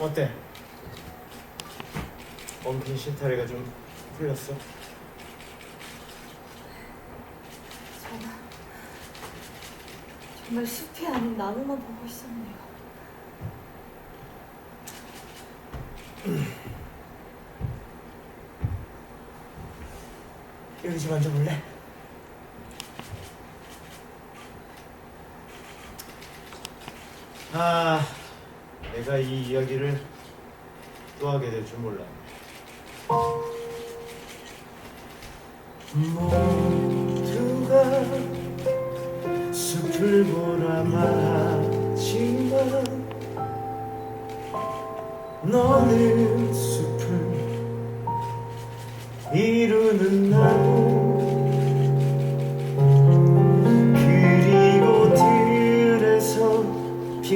어때? 엉킨 실타래가 좀 풀렸어? 저는 정말 숲이 아닌 나무만 보고 있었네요. 여기 좀 앉아볼래? 아, 내가 이 이야기를 또 하게 될 줄 몰랐네. 모두가 숲을 보라 말하지만 너는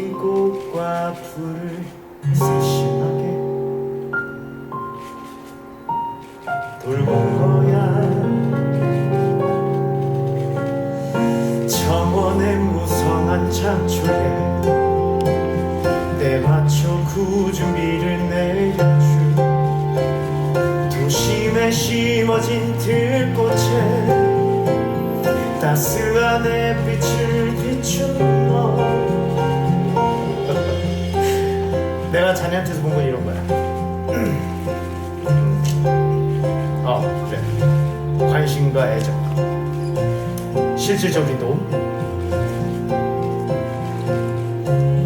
핀 꽃과 풀을 세심하게 돌본 거야. 정원의 무성한 창초에 때 맞춰 구준비를 내려줄 도심에 심어진 들꽃에 따스한 햇빛을 비춘 자네한테서 본 건 이런 거야. 어 그래. 관심과 애정. 실질적인 도움.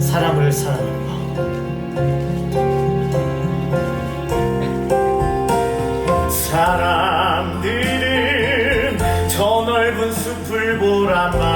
사람을 사랑하는 법 사람들은 저 넓은 숲을 보라 말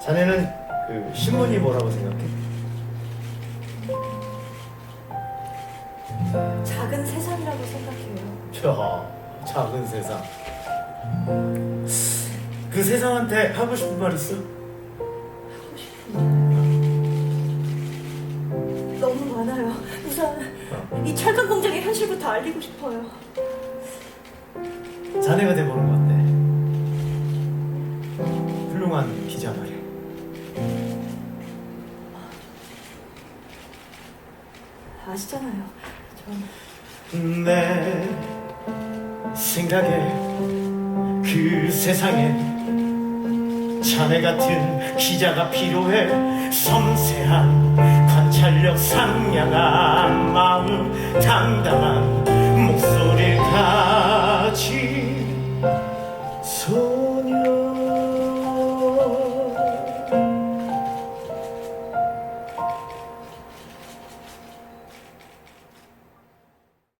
자네는 그 신문이 뭐라고 생각해? 작은 세상이라고 생각해요. 저 작은 세상 그 세상한테 하고 싶은 말 있어? 하고 싶은 말. 너무 많아요. 우선 이 철강 공장의 현실부터 알리고 싶어요. 자네가 돼보는 거 어때? 훌륭한 기자 말이야 아시잖아요. 전 내 생각에 그 세상에 자네 같은 기자가 필요해 섬세한 관찰력 상냥한 마음 당당한